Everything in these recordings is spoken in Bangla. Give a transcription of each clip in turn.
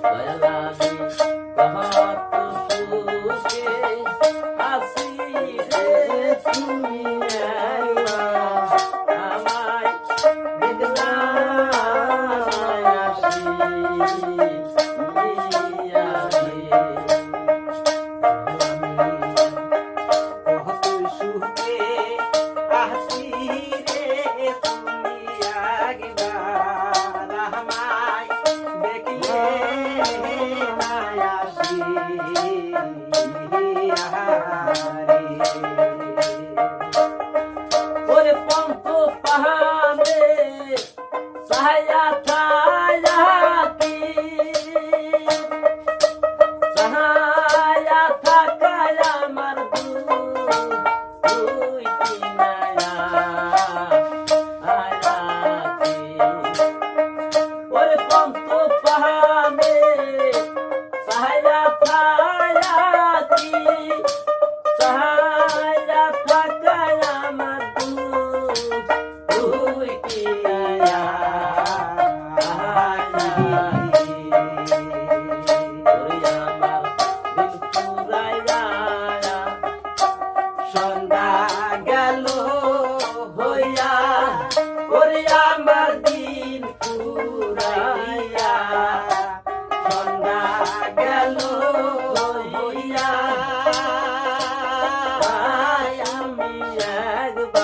saya lagi bahagia Thank you.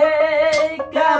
হে কা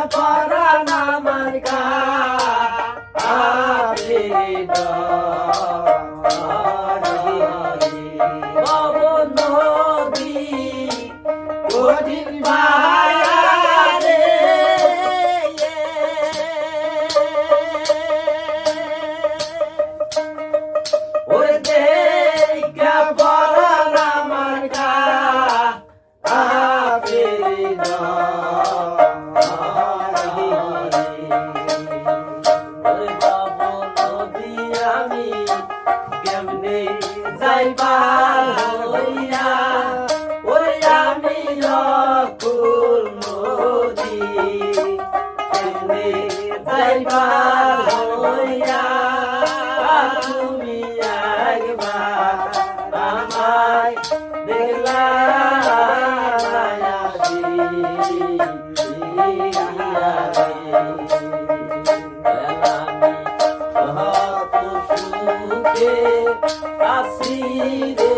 আসিরে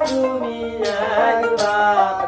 তুমি একবার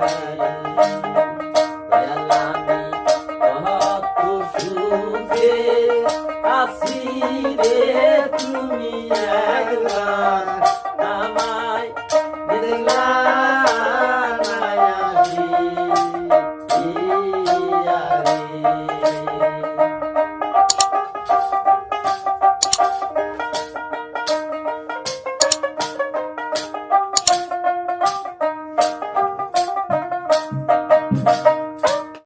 Amen.